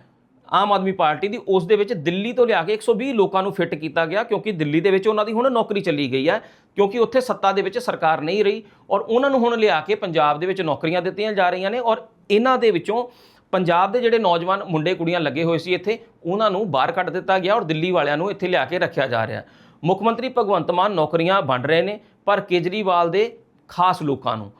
ਆਮ ਆਦਮੀ ਪਾਰਟੀ ਦੀ, ਉਸ ਦੇ ਵਿੱਚ ਦਿੱਲੀ ਤੋਂ ਲਿਆ ਕੇ 120 ਲੋਕਾਂ ਨੂੰ ਫਿੱਟ ਕੀਤਾ ਗਿਆ ਕਿਉਂਕਿ ਦਿੱਲੀ ਦੇ ਵਿੱਚ ਉਹਨਾਂ ਦੀ ਹੁਣ ਨੌਕਰੀ ਚੱਲੀ ਗਈ ਹੈ, ਕਿਉਂਕਿ ਉੱਥੇ ਸੱਤਾ ਦੇ ਵਿੱਚ ਸਰਕਾਰ ਨਹੀਂ ਰਹੀ ਔਰ ਉਹਨਾਂ ਨੂੰ ਹੁਣ ਲਿਆ ਕੇ ਪੰਜਾਬ ਦੇ ਵਿੱਚ ਨੌਕਰੀਆਂ ਦਿੱਤੀਆਂ ਜਾ ਰਹੀਆਂ ਨੇ ਔਰ ਇਹਨਾਂ ਦੇ ਵਿੱਚੋਂ ਪੰਜਾਬ ਦੇ ਜਿਹੜੇ ਨੌਜਵਾਨ ਮੁੰਡੇ ਕੁੜੀਆਂ ਲੱਗੇ ਹੋਏ ਸੀ ਇੱਥੇ, ਉਹਨਾਂ ਨੂੰ ਬਾਹਰ ਕੱਢ ਦਿੱਤਾ ਗਿਆ ਔਰ ਦਿੱਲੀ ਵਾਲਿਆਂ ਨੂੰ ਇੱਥੇ ਲਿਆ ਕੇ ਰੱਖਿਆ ਜਾ ਰਿਹਾ ਮੁੱਖ ਮੰਤਰੀ ਭਗਵੰਤ ਮਾਨ ਨੌਕਰੀਆਂ ਵੰਡ ਰਹੇ ਨੇ, ਪਰ ਕੇਜਰੀਵਾਲ ਦੇ ਖਾਸ ਲੋਕਾਂ ਨੂੰ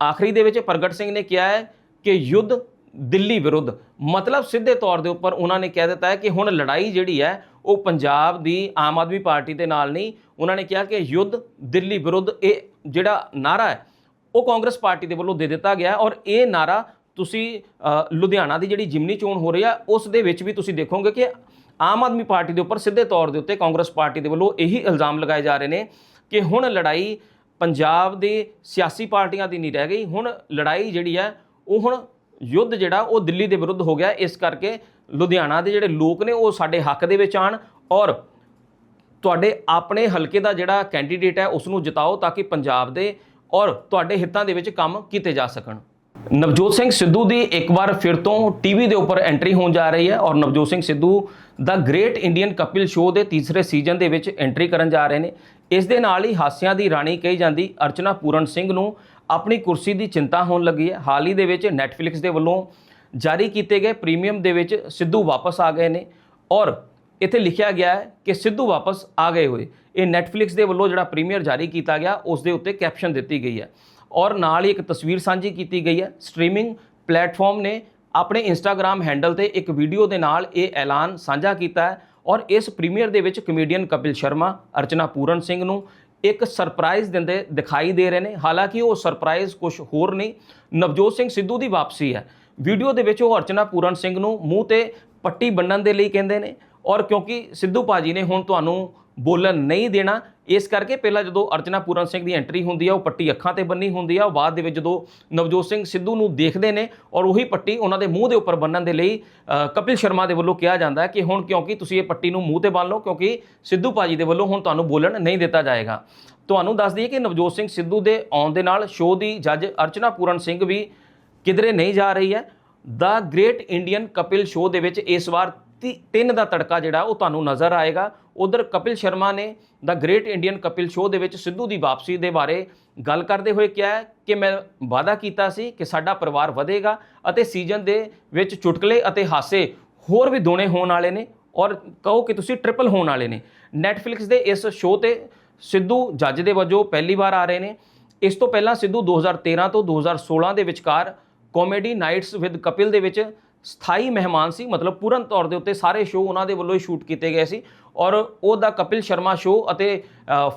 ਆਖਰੀ ਦੇ ਵਿੱਚ ਪ੍ਰਗਟ ਸਿੰਘ ਨੇ ਕਿਹਾ ਹੈ ਕਿ ਯੁੱਧ ਦਿੱਲੀ ਵਿਰੁੱਧ, ਮਤਲਬ ਸਿੱਧੇ ਤੌਰ ਦੇ ਉੱਪਰ ਉਹਨਾਂ ਨੇ ਕਹਿ ਦਿੱਤਾ ਹੈ ਕਿ ਹੁਣ ਲੜਾਈ ਜਿਹੜੀ ਹੈ, ਉਹ ਪੰਜਾਬ ਦੀ ਆਮ ਆਦਮੀ ਪਾਰਟੀ ਦੇ ਨਾਲ ਨਹੀਂ, ਉਹਨਾਂ ਨੇ ਕਿਹਾ ਕਿ ਯੁੱਧ ਦਿੱਲੀ ਵਿਰੁੱਧ ਇਹ ਜਿਹੜਾ ਨਾਰਾ ਹੈ, ਉਹ ਕਾਂਗਰਸ ਪਾਰਟੀ ਦੇ ਵੱਲੋਂ ਦੇ ਦਿੱਤਾ ਗਿਆ ਔਰ ਇਹ ਨਾਰਾ ਤੁਸੀਂ ਲੁਧਿਆਣਾ ਦੀ ਜਿਹੜੀ ਜਿਮਨੀ ਚੋਣ ਹੋ ਰਹੀ ਆ ਉਸ ਦੇ ਵਿੱਚ ਵੀ ਤੁਸੀਂ ਦੇਖੋਗੇ ਕਿ ਆਮ ਆਦਮੀ ਪਾਰਟੀ ਦੇ ਉੱਪਰ ਸਿੱਧੇ ਤੌਰ ਦੇ ਉੱਤੇ ਕਾਂਗਰਸ ਪਾਰਟੀ ਦੇ ਵੱਲੋਂ ਇਹੀ ਇਲਜ਼ਾਮ ਲਗਾਏ ਜਾ ਰਹੇ ਨੇ ਕਿ ਹੁਣ ਲੜਾਈ ਪੰਜਾਬ ਦੇ ਸਿਆਸੀ ਪਾਰਟੀਆਂ ਦੀ ਨਹੀਂ ਰਹਿ ਗਈ। ਹੁਣ ਲੜਾਈ ਜਿਹੜੀ ਹੈ, ਉਹ ਹੁਣ ਯੁੱਧ ਜਿਹੜਾ, ਉਹ ਦਿੱਲੀ ਦੇ ਵਿਰੁੱਧ ਹੋ ਗਿਆ। ਇਸ ਕਰਕੇ ਲੁਧਿਆਣਾ ਦੇ ਜਿਹੜੇ ਲੋਕ ਨੇ, ਉਹ ਸਾਡੇ ਹੱਕ ਦੇ ਵਿੱਚ ਆਣ ਔਰ ਤੁਹਾਡੇ ਆਪਣੇ ਹਲਕੇ ਦਾ ਜਿਹੜਾ ਕੈਂਡੀਡੇਟ ਹੈ ਉਸ ਨੂੰ ਜਿਤਾਓ ਤਾਂ ਕਿ ਪੰਜਾਬ ਦੇ ਔਰ ਤੁਹਾਡੇ ਹਿੱਤਾਂ ਦੇ ਵਿੱਚ ਕੰਮ ਕੀਤੇ ਜਾ ਸਕਣ। ਨਵਜੋਤ ਸਿੰਘ ਸਿੱਧੂ ਦੀ ਇੱਕ ਵਾਰ ਫਿਰ ਤੋਂ ਟੀਵੀ ਦੇ ਉੱਪਰ ਐਂਟਰੀ ਹੋਣ ਜਾ ਰਹੀ ਹੈ ਔਰ Navjot Singh Sidhu the great Indian Kapil show ਦੇ ਤੀਸਰੇ ਸੀਜ਼ਨ ਦੇ ਵਿੱਚ ਐਂਟਰੀ ਕਰਨ ਜਾ ਰਹੇ ਨੇ। ਇਸ ਦੇ ਨਾਲ ਹੀ ਹਾਸਿਆਂ ਦੀ ਰਾਣੀ ਕਹੀ ਜਾਂਦੀ, ਅਰਚਨਾ ਪੂਰਨ ਸਿੰਘ ਨੂੰ ਆਪਣੀ ਕੁਰਸੀ ਦੀ ਚਿੰਤਾ ਹੋਣ ਲੱਗੀ ਹੈ। ਹਾਲ ਹੀ ਦੇ ਵਿੱਚ ਨੈਟਫਲਿਕਸ ਦੇ ਵੱਲੋਂ ਜਾਰੀ ਕੀਤੇ ਗਏ ਪ੍ਰੀਮੀਅਮ ਦੇ ਵਿੱਚ ਸਿੱਧੂ ਵਾਪਸ ਆ ਗਏ ਨੇ ਔਰ ਇੱਥੇ ਲਿਖਿਆ ਗਿਆ ਹੈ ਕਿ ਸਿੱਧੂ ਵਾਪਸ ਆ ਗਏ ਹੋਏ। ਇਹ ਨੈਟਫਲਿਕਸ ਦੇ ਵੱਲੋਂ ਜਿਹੜਾ ਪ੍ਰੀਮੀਅਰ ਜਾਰੀ ਕੀਤਾ ਗਿਆ, ਉਸ ਦੇ ਉੱਤੇ ਕੈਪਸ਼ਨ ਦਿੱਤੀ ਗਈ ਹੈ ਔਰ ਨਾਲ ਹੀ ਇੱਕ ਤਸਵੀਰ ਸਾਂਝੀ ਕੀਤੀ ਗਈ ਹੈ। ਸਟ੍ਰੀਮਿੰਗ ਪਲੇਟਫਾਰਮ ਨੇ ਆਪਣੇ ਇੰਸਟਾਗ੍ਰam ਹੈਂਡਲ ਤੇ ਇੱਕ ਵੀਡੀਓ ਦੇ ਨਾਲ ਇਹ ਐਲਾਨ ਸਾਂਝਾ ਕੀਤਾ ਹੈ ਔਰ ਇਸ ਪ੍ਰੀਮੀਅਰ ਦੇ ਵਿੱਚ ਕਮੇਡੀਅਨ ਕਪਿਲ ਸ਼ਰਮਾ, ਅਰਚਨਾ ਪੂਰਨ ਸਿੰਘ ਨੂੰ ਇੱਕ ਸਰਪ੍ਰਾਈਜ਼ ਦਿੰਦੇ ਦਿਖਾਈ ਦੇ ਰਹੇ ਨੇ। ਹਾਲਾਂਕਿ ਉਹ ਸਰਪ੍ਰਾਈਜ਼ ਕੁਝ ਹੋਰ ਨਹੀਂ, ਨਵਜੋਤ ਸਿੰਘ ਸਿੱਧੂ ਦੀ ਵਾਪਸੀ ਹੈ। ਵੀਡੀਓ ਦੇ ਵਿੱਚ ਉਹ ਅਰਚਨਾ ਪੂਰਨ ਸਿੰਘ ਨੂੰ ਮੂੰਹ ਤੇ ਪੱਟੀ ਬੰਨਣ ਦੇ ਲਈ ਕਹਿੰਦੇ ਨੇ ਔਰ ਕਿਉਂਕਿ ਸਿੱਧੂ ਭਾਜੀ ਨੇ ਹੁਣ ਤੁਹਾਨੂੰ ਬੋਲਣ ਨਹੀਂ ਦੇਣਾ ਇਸ ਕਰਕੇ ਪਹਿਲਾਂ ਜਦੋਂ ਅਰਚਨਾ ਪੂਰਨ ਸਿੰਘ ਦੀ ਐਂਟਰੀ ਹੁੰਦੀ ਆ, ਉਹ ਪੱਟੀ ਅੱਖਾਂ ਤੇ ਬੰਨੀ ਹੁੰਦੀ ਆ, ਉਹ ਬਾਅਦ ਦੇ ਵਿੱਚ ਜਦੋਂ ਨਵਜੋਤ ਸਿੰਘ ਸਿੱਧੂ ਨੂੰ ਦੇਖਦੇ ਨੇ ਔਰ ਉਹੀ ਪੱਟੀ ਉਹਨਾਂ ਦੇ ਮੂੰਹ ਦੇ ਉੱਪਰ ਬੰਨਣ ਦੇ ਲਈ ਕਪਿਲ ਸ਼ਰਮਾ ਦੇ ਵੱਲੋਂ ਕਿਹਾ ਜਾਂਦਾ ਹੈ ਕਿ ਹੁਣ ਕਿਉਂਕਿ ਤੁਸੀਂ ਇਹ ਪੱਟੀ ਨੂੰ ਮੂੰਹ ਤੇ ਬੰਨ ਲਓ, ਕਿਉਂਕਿ ਸਿੱਧੂ ਭਾਜੀ ਦੇ ਵੱਲੋਂ ਹੁਣ ਤੁਹਾਨੂੰ ਬੋਲਣ ਨਹੀਂ ਦਿੱਤਾ ਜਾਏਗਾ। ਤੁਹਾਨੂੰ ਦੱਸ ਦਈਏ ਕਿ ਨਵਜੋਤ ਸਿੰਘ ਸਿੱਧੂ ਦੇ ਆਉਣ ਦੇ ਨਾਲ ਸ਼ੋਅ ਦੀ ਜੱਜ ਅਰਚਨਾ ਪੂਰਨ ਸਿੰਘ ਵੀ ਕਿਧਰੇ ਨਹੀਂ ਜਾ ਰਹੀ ਹੈ। The great Indian Kapil show ਦੇ ਵਿੱਚ ਇਸ ਵਾਰ ਤੀ- ਤਿੰਨ ਦਾ ਤੜਕਾ ਜਿਹੜਾ ਉਹ ਤੁਹਾਨੂੰ ਨਜ਼ਰ ਆਏਗਾ। ਉਧਰ ਕਪਿਲ ਸ਼ਰਮਾ ਨੇ the great Indian Kapil show ਦੇ ਵਿੱਚ ਸਿੱਧੂ ਦੀ ਵਾਪਸੀ ਦੇ ਬਾਰੇ ਗੱਲ ਕਰਦੇ ਹੋਏ ਕਿਹਾ ਕਿ ਮੈਂ ਵਾਅਦਾ ਕੀਤਾ ਸੀ ਕਿ ਸਾਡਾ ਪਰਿਵਾਰ ਵਧੇਗਾ ਅਤੇ ਸੀਜ਼ਨ ਦੇ ਵਿੱਚ ਚੁਟਕਲੇ ਅਤੇ ਹਾਸੇ ਹੋਰ ਵੀ ਦੋਣੇ ਹੋਣ ਵਾਲੇ ਨੇ ਔਰ ਕਹੋ ਕਿ ਤੁਸੀਂ ਟ੍ਰਿਪਲ ਹੋਣ ਵਾਲੇ ਨੇ। ਨੈਟਫਲਿਕਸ ਦੇ ਇਸ ਸ਼ੋਅ ਤੇ ਸਿੱਧੂ ਜੱਜ ਦੇ ਵਜੋਂ ਪਹਿਲੀ ਵਾਰ ਆ ਰਹੇ ਨੇ। ਇਸ ਤੋਂ ਪਹਿਲਾਂ ਸਿੱਧੂ 2013 ਤੋਂ 2016 ਦੇ ਵਿਚਕਾਰ ਕਾਮੇਡੀ ਨਾਈਟਸ ਵਿਦ ਕਪਿਲ ਦੇ ਵਿੱਚ ਸਥਾਈ ਮਹਿਮਾਨ ਸੀ, ਮਤਲਬ ਪੂਰਨ ਤੌਰ ਦੇ ਉੱਤੇ ਸਾਰੇ ਸ਼ੋਅ ਉਹਨਾਂ ਦੇ ਵੱਲੋਂ ਹੀ ਸ਼ੂਟ ਕੀਤੇ ਗਏ ਸੀ ਔਰ ਉਹ ਦਾ ਕਪਿਲ ਸ਼ਰਮਾ ਸ਼ੋਅ ਅਤੇ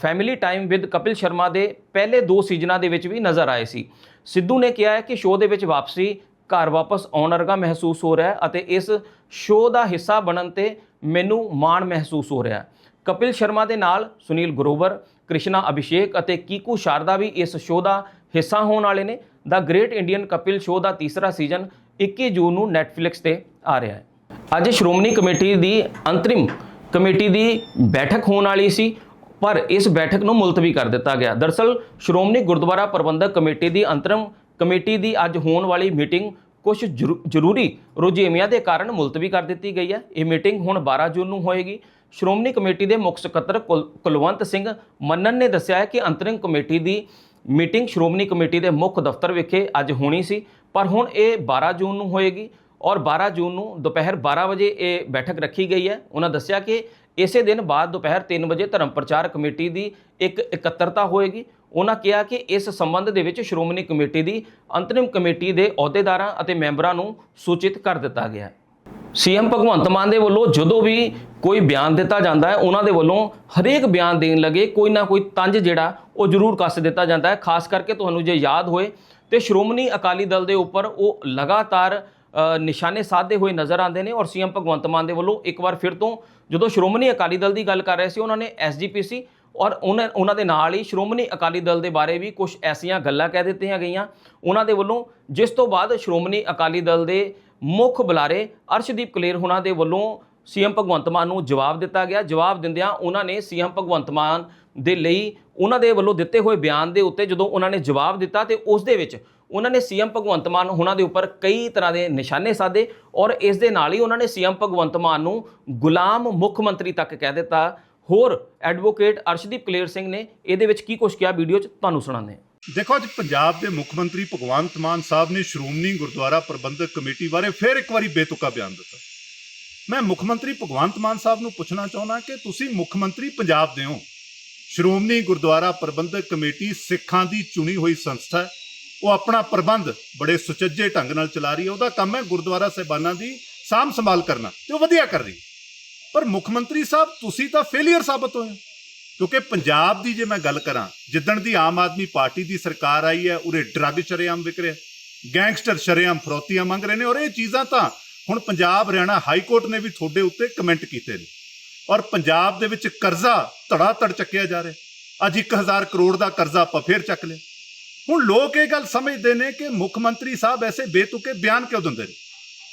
family time with Kapil Sharma ਦੇ ਪਹਿਲੇ ਦੋ ਸੀਜ਼ਨਾਂ ਦੇ ਵਿੱਚ ਵੀ ਨਜ਼ਰ ਆਏ ਸੀ। ਸਿੱਧੂ ਨੇ ਕਿਹਾ ਹੈ ਕਿ ਸ਼ੋਅ ਦੇ ਵਿੱਚ ਵਾਪਸੀ ਘਰ ਵਾਪਸ ਆਉਣ ਵਰਗਾ ਮਹਿਸੂਸ ਹੋ ਰਿਹਾ ਹੈ ਅਤੇ ਇਸ ਸ਼ੋਅ ਦਾ ਹਿੱਸਾ ਬਣਨ ਤੇ ਮੈਨੂੰ ਮਾਣ ਮਹਿਸੂਸ ਹੋ ਰਿਹਾ ਹੈ। ਕਪਿਲ ਸ਼ਰਮਾ ਦੇ ਨਾਲ ਸੁਨੀਲ ਗਰੋਵਰ, ਕ੍ਰਿਸ਼ਨਾ ਅਭਿਸ਼ੇਕ ਅਤੇ ਕੀਕੂ ਸ਼ਾਰਦਾ ਵੀ ਇਸ ਸ਼ੋਅ ਦਾ ਹਿੱਸਾ ਹੋਣ ਵਾਲੇ ਨੇ। The great Indian Kapil show ਦਾ ਤੀਸਰਾ ਸੀਜ਼ਨ 21 ਜੂਨ ਨੂੰ ਨੈਟਫਲਿਕਸ ਤੇ ਆ ਰਿਹਾ ਹੈ। ਅੱਜ ਸ਼੍ਰੋਮਣੀ ਕਮੇਟੀ ਦੀ ਅੰਤਰਿਮ ਕਮੇਟੀ ਦੀ ਬੈਠਕ ਹੋਣ ਵਾਲੀ ਸੀ, ਪਰ ਇਸ ਬੈਠਕ ਨੂੰ ਮੁਲਤਵੀ ਕਰ ਦਿੱਤਾ ਗਿਆ। ਦਰਸਲ, ਸ਼੍ਰੋਮਣੀ ਗੁਰਦੁਆਰਾ ਪ੍ਰਬੰਧਕ ਕਮੇਟੀ ਦੀ ਅੰਤਰਿਮ ਕਮੇਟੀ ਦੀ ਅੱਜ ਹੋਣ ਵਾਲੀ ਮੀਟਿੰਗ ਕੁਝ ਜ਼ਰੂਰੀ ਰੁਝੇਵਿਆਂ ਦੇ ਕਾਰਨ ਮੁਲਤਵੀ ਕਰ ਦਿੱਤੀ ਗਈ ਹੈ। ਇਹ ਮੀਟਿੰਗ ਹੁਣ 12 ਜੂਨ ਨੂੰ ਹੋਏਗੀ। ਸ਼੍ਰੋਮਣੀ ਕਮੇਟੀ ਦੇ ਮੁੱਖ ਸਕੱਤਰ ਕੁਲ- ਕੁਲਵੰਤ ਸਿੰਘ ਮੰਨਨ ਨੇ ਦੱਸਿਆ ਹੈ ਕਿ ਅੰਤਰਿਮ ਕਮੇਟੀ ਦੀ ਮੀਟਿੰਗ ਸ਼੍ਰੋਮਣੀ ਕਮੇਟੀ ਦੇ ਮੁੱਖ ਦਫ਼ਤਰ ਵਿਖੇ ਅੱਜ ਹੋਣੀ ਸੀ। ਪਰ ਹੁਣ ਇਹ 12 ਜੂਨ ਨੂੰ ਹੋਏਗੀ ਔਰ 12 ਜੂਨ ਨੂੰ ਦੁਪਹਿਰ 12 ਵਜੇ ਇਹ ਬੈਠਕ ਰੱਖੀ ਗਈ ਹੈ। ਉਹਨਾਂ ਦੱਸਿਆ ਕਿ ਇਸੇ ਦਿਨ ਬਾਅਦ ਦੁਪਹਿਰ 3 ਵਜੇ ਧਰਮ ਪ੍ਰਚਾਰ ਕਮੇਟੀ ਦੀ ਇੱਕ ਇਕੱਤਰਤਾ ਹੋਏਗੀ। ਉਹਨਾਂ ਕਿਹਾ ਕਿ ਇਸ ਸੰਬੰਧ ਦੇ ਵਿੱਚ ਸ਼੍ਰੋਮਣੀ ਕਮੇਟੀ ਦੀ ਅੰਤਰਿਮ ਕਮੇਟੀ ਦੇ ਅਹੁਦੇਦਾਰਾਂ ਅਤੇ ਮੈਂਬਰਾਂ ਨੂੰ ਸੂਚਿਤ ਕਰ ਦਿੱਤਾ ਗਿਆ ਹੈ। ਸੀਐਮ ਭਗਵੰਤ ਮਾਨ ਦੇ ਵੱਲੋਂ ਜਦੋਂ ਵੀ ਕੋਈ ਬਿਆਨ ਦਿੱਤਾ ਜਾਂਦਾ ਹੈ, ਉਹਨਾਂ ਦੇ ਵੱਲੋਂ ਹਰੇਕ ਬਿਆਨ ਦੇਣ ਲੱਗੇ ਕੋਈ ਨਾ ਕੋਈ ਤੰਜ ਜਿਹੜਾ ਉਹ ਜ਼ਰੂਰ ਕੱਸ ਦਿੱਤਾ ਜਾਂਦਾ ਹੈ। ਖਾਸ ਕਰਕੇ ਤੁਹਾਨੂੰ ਜੇ ਯਾਦ ਹੋਏ ਤੇ ਸ਼੍ਰੋਮਣੀ ਅਕਾਲੀ ਦਲ ਦੇ ਉੱਪਰ ਉਹ ਲਗਾਤਾਰ ਨਿਸ਼ਾਨੇ ਸਾਧਦੇ ਹੋਏ ਨਜ਼ਰ ਆਉਂਦੇ ਨੇ ਔਰ ਸੀਐਮ ਭਗਵੰਤ ਮਾਨ ਦੇ ਵੱਲੋਂ ਇੱਕ ਵਾਰ ਫਿਰ ਤੋਂ ਜਦੋਂ ਸ਼੍ਰੋਮਣੀ ਅਕਾਲੀ ਦਲ ਦੀ ਗੱਲ ਕਰ ਰਹੇ ਸੀ, ਉਹਨਾਂ ਨੇ ਐਸਜੀਪੀਸੀ ਔਰ ਉਹਨਾਂ ਉਹਨਾਂ ਦੇ ਨਾਲ ਹੀ ਸ਼੍ਰੋਮਣੀ ਅਕਾਲੀ ਦਲ ਦੇ ਬਾਰੇ ਵੀ ਕੁਝ ਐਸੀਆਂ ਗੱਲਾਂ ਕਹਿ ਦਿੱਤੀਆਂ ਗਈਆਂ। ਉਹਨਾਂ ਦੇ ਵੱਲੋਂ ਜਿਸ ਤੋਂ ਬਾਅਦ ਸ਼੍ਰੋਮਣੀ ਅਕਾਲੀ ਦਲ ਦੇ ਮੁੱਖ ਬੁਲਾਰੇ ਅਰਸ਼ਦੀਪ ਕਲੇਰ ਹੁਣਾਂ ਦੇ ਵੱਲੋਂ ਸੀਐਮ ਭਗਵੰਤ ਮਾਨ ਨੂੰ ਜਵਾਬ ਦਿੱਤਾ ਗਿਆ। ਜਵਾਬ ਦਿੰਦਿਆਂ ਉਹਨਾਂ ਨੇ ਸੀਐਮ ਭਗਵੰਤ ਮਾਨ ਦੇ ਲਈ ਉਹਨਾਂ ਦੇ ਵੱਲੋਂ ਦਿੱਤੇ ਹੋਏ ਬਿਆਨ ਦੇ ਉੱਤੇ ਜਦੋਂ ਉਹਨਾਂ ਨੇ ਜਵਾਬ ਦਿੱਤਾ ਤੇ ਉਸ ਦੇ ਵਿੱਚ ਉਹਨਾਂ ਨੇ ਸੀਐਮ ਭਗਵੰਤ ਮਾਨ ਉਹਨਾਂ ਦੇ ਉੱਪਰ ਕਈ ਤਰ੍ਹਾਂ ਦੇ ਨਿਸ਼ਾਨੇ ਸਾਧੇ ਔਰ ਇਸ ਦੇ ਨਾਲ ਹੀ ਉਹਨਾਂ ਨੇ ਸੀਐਮ ਭਗਵੰਤ ਮਾਨ ਨੂੰ ਗੁਲਾਮ ਮੁੱਖ ਮੰਤਰੀ ਤੱਕ ਕਹਿ ਦਿੱਤਾ। ਹੋਰ ਐਡਵੋਕੇਟ ਅਰਸ਼ਦੀਪ ਕਲੇਰ ਸਿੰਘ ਨੇ ਇਹਦੇ ਵਿੱਚ ਕੀ ਕੁਝ ਕਿਹਾ ਵੀਡੀਓ 'ਚ ਤੁਹਾਨੂੰ ਸੁਣਾਉਂਦੇ ਹਾਂ। ਦੇਖੋ, ਅੱਜ ਪੰਜਾਬ ਦੇ ਮੁੱਖ ਮੰਤਰੀ ਭਗਵੰਤ ਮਾਨ ਸਾਹਿਬ ਨੇ ਸ਼੍ਰੋਮਣੀ ਗੁਰਦੁਆਰਾ ਪ੍ਰਬੰਧਕ ਕਮੇਟੀ ਬਾਰੇ ਫਿਰ ਇੱਕ ਵਾਰੀ ਬੇਤੁਕਾ ਬਿਆਨ ਦਿੱਤਾ। ਮੈਂ ਮੁੱਖ ਮੰਤਰੀ ਭਗਵੰਤ ਮਾਨ ਸਾਹਿਬ ਨੂੰ ਪੁੱਛਣਾ ਚਾਹੁੰਦਾ ਕਿ ਤੁਸੀਂ ਮੁੱਖ ਮੰਤਰੀ ਪੰਜਾਬ ਦੇ ਹੋ। ਸ਼੍ਰੋਮਣੀ ਗੁਰਦੁਆਰਾ ਪ੍ਰਬੰਧਕ ਕਮੇਟੀ ਸਿੱਖਾਂ ਦੀ ਚੁਣੀ ਹੋਈ ਸੰਸਥਾ ਹੈ। ਉਹ ਆਪਣਾ ਪ੍ਰਬੰਧ ਬੜੇ ਸੁਚੱਜੇ ਢੰਗ ਨਾਲ ਚਲਾ ਰਹੀ ਹੈ। ਉਹਦਾ ਕੰਮ ਹੈ ਗੁਰਦੁਆਰਾ ਸਾਹਿਬਾਨਾਂ ਦੀ ਸਾਂਭ ਸੰਭਾਲ ਕਰਨਾ ਤੇ ਉਹ ਵਧੀਆ ਕਰ ਰਹੀ ਪਰ ਮੁੱਖ ਮੰਤਰੀ ਸਾਹਿਬ, ਤੁਸੀਂ ਤਾਂ ਫੇਲਿਅਰ ਸਾਬਤ ਹੋਏ ਹੋ। ਕਿਉਂਕਿ ਪੰਜਾਬ ਦੀ ਜੇ ਮੈਂ ਗੱਲ ਕਰਾਂ, ਜਿੱਦਣ ਦੀ ਆਮ ਆਦਮੀ ਪਾਰਟੀ ਦੀ ਸਰਕਾਰ ਆਈ ਹੈ, ਉਰੇ ਡਰੱਗ ਸ਼ਰੇਆਮ ਵਿਕ ਰਿਹਾ ਗੈਂਗਸਟਰ ਸ਼ਰੇਆਮ ਫਰੋਤੀਆਂ ਮੰਗ ਰਹੇ ਨੇ ਔਰ ਇਹ ਚੀਜ਼ਾਂ ਤਾਂ ਹੁਣ ਪੰਜਾਬ ਹਰਿਆਣਾ ਹਾਈ ਕੋਰਟ ਨੇ ਵੀ ਤੁਹਾਡੇ ਉੱਤੇ ਕਮੈਂਟ ਕੀਤੇ ਨੇ। ਔਰ ਪੰਜਾਬ ਦੇ ਵਿੱਚ ਕਰਜ਼ਾ ਧੜਾ ਧੜ ਚੱਕਿਆ ਜਾ ਰਿਹਾ। ਅੱਜ 1000 ਕਰੋੜ ਦਾ ਕਰਜ਼ਾ ਆਪਾਂ ਫੇਰ ਚੱਕ ਲਿਆ। ਹੁਣ ਲੋਕ ਇਹ ਗੱਲ ਸਮਝਦੇ ਨੇ ਕਿ ਮੁੱਖ ਮੰਤਰੀ ਸਾਹਿਬ ਐਸੇ ਬੇਤੁਕੇ ਬਿਆਨ ਕਿਉਂ ਦਿੰਦੇ ਨੇ?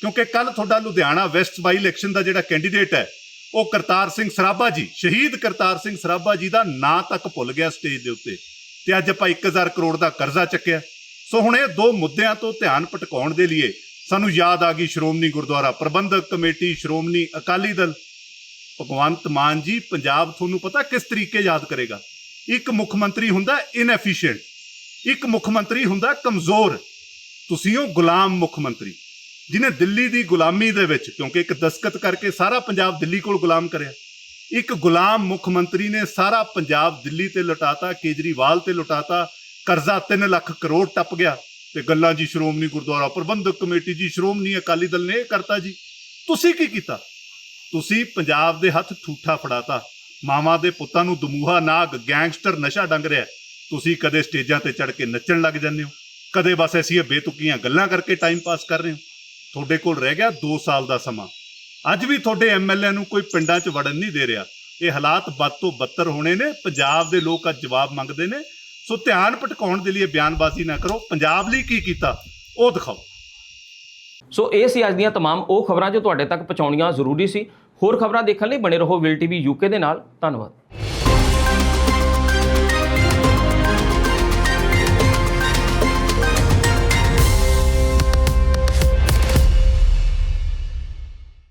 ਕਿਉਂਕਿ ਕੱਲ ਤੁਹਾਡਾ ਲੁਧਿਆਣਾ ਵੈਸਟ ਬਾਈ ਇਲੈਕਸ਼ਨ ਦਾ ਜਿਹੜਾ ਕੈਂਡੀਡੇਟ ਹੈ, ਉਹ ਕਰਤਾਰ ਸਿੰਘ ਸਰਾਭਾ ਜੀ, ਸ਼ਹੀਦ ਕਰਤਾਰ ਸਿੰਘ ਸਰਾਭਾ ਜੀ ਦਾ ਨਾਂ ਤੱਕ ਭੁੱਲ ਗਿਆ ਸਟੇਜ ਦੇ ਉੱਤੇ ਤੇ ਅੱਜ ਆਪਾਂ 1000 ਕਰੋੜ ਦਾ ਕਰਜ਼ਾ ਚੱਕਿਆ। ਸੋ ਹੁਣ ਇਹ ਦੋ ਮੁੱਦਿਆਂ ਤੋਂ ਧਿਆਨ ਭਟਕਾਉਣ ਦੇ ਲਈ ਸਾਨੂੰ ਯਾਦ ਆ ਗਈ ਸ਼੍ਰੋਮਣੀ ਗੁਰਦੁਆਰਾ ਪ੍ਰਬੰਧਕ ਕਮੇਟੀ, ਸ਼੍ਰੋਮਣੀ ਅਕਾਲੀ ਦਲ ਭਗਵੰਤ ਮਾਨ ਜੀ, ਪੰਜਾਬ ਤੁਹਾਨੂੰ ਪਤਾ ਕਿਸ ਤਰੀਕੇ ਯਾਦ ਕਰੇਗਾ। ਇੱਕ ਮੁੱਖ ਮੰਤਰੀ ਹੁੰਦਾ ਇਨਐਫੀਸ਼ੀਐਂਟ ਇੱਕ ਮੁੱਖ ਮੰਤਰੀ ਹੁੰਦਾ ਕਮਜ਼ੋਰ। ਤੁਸੀਂ ਹੋ ਗੁਲਾਮ ਮੁੱਖ ਮੰਤਰੀ ਜਿਨੇ ਦਿੱਲੀ ਦੀ ਗੁਲਾਮੀ ਦੇ ਵਿੱਚ, ਕਿਉਂਕਿ ਇੱਕ ਦਸਕਤ ਕਰਕੇ ਸਾਰਾ ਪੰਜਾਬ ਦਿੱਲੀ ਕੋਲ ਗੁਲਾਮ ਕਰਿਆ। ਇੱਕ ਗੁਲਾਮ ਮੁੱਖ ਮੰਤਰੀ ਨੇ ਸਾਰਾ ਪੰਜਾਬ ਦਿੱਲੀ ਤੇ ਲੁਟਾਤਾ, ਕੇਜਰੀਵਾਲ ਤੇ ਲੁਟਾਤਾ, ਕਰਜ਼ਾ 3 ਲੱਖ ਕਰੋੜ ਟੱਪ ਗਿਆ। ਤੇ ਗੱਲਾਂ ਜੀ ਸ਼੍ਰੋਮਣੀ ਗੁਰਦੁਆਰਾ ਪ੍ਰਬੰਧਕ ਕਮੇਟੀ ਜੀ, ਸ਼੍ਰੋਮਣੀ ਅਕਾਲੀ ਦਲ ਨੇ ਇਹ ਕਰਤਾ ਜੀ। ਤੁਸੀਂ ਕੀ ਕੀਤਾ? ਤੁਸੀਂ ਪੰਜਾਬ ਦੇ ਹੱਥ ਠੂਠਾ ਫੜਾਤਾ ਮਾਵਾਂ ਦੇ ਪੁੱਤਾਂ ਨੂੰ ਦਮੂਹਾ ਨਾਗ ਗੈਂਗਸਟਰ ਨਸ਼ਾ ਡੰਗ ਰਿਹਾ ਤੁਸੀਂ ਕਦੇ ਸਟੇਜਾਂ ਤੇ ਚੜ ਕੇ ਨੱਚਣ ਲੱਗ ਜਾਂਦੇ ਹੋ ਕਦੇ ਬਸ ਐਸੀਆਂ ਬੇਤੁਕੀਆਂ ਗੱਲਾਂ ਕਰਕੇ ਟਾਈਮ ਪਾਸ ਕਰ ਰਹੇ ਹੋ ਤੁਹਾਡੇ ਕੋਲ ਰਹਿ ਗਿਆ 2 ਸਾਲ ਦਾ ਸਮਾਂ ਅੱਜ ਵੀ ਤੁਹਾਡੇ ਐਮਐਲਏ ਨੂੰ ਕੋਈ ਪਿੰਡਾਂ 'ਚ ਵੜਨ ਨਹੀਂ ਦੇ ਰਿਹਾ ਇਹ ਹਾਲਾਤ ਬਦ ਤੋਂ ਬੱਤਰ ਹੋਣੇ ਨੇ ਪੰਜਾਬ ਦੇ ਲੋਕ ਅੱਜ ਜਵਾਬ ਮੰਗਦੇ ਨੇ ਸੋ ਧਿਆਨ ਭਟਕਾਉਣ ਦੇ ਲਈ ਬਿਆਨਬਾਜ਼ੀ ਨਾ ਕਰੋ ਪੰਜਾਬ ਲਈ ਕੀ ਕੀਤਾ ਉਹ ਦਿਖਾਓ ਸੋ ਇਹ ਸੀ ਅੱਜ ਦੀਆਂ तमाम ਉਹ ਖਬਰਾਂ ਜੋ ਤੁਹਾਡੇ ਤੱਕ ਪਹੁੰਚਾਉਣੀਆਂ ਜ਼ਰੂਰੀ ਸੀ ਹੋਰ ਖਬਰਾਂ ਦੇਖਣ ਲਈ ਬਣੇ ਰਹੋ ਵਿਲ ਟੀਵੀ ਯੂਕੇ ਦੇ ਨਾਲ। ਧੰਨਵਾਦ।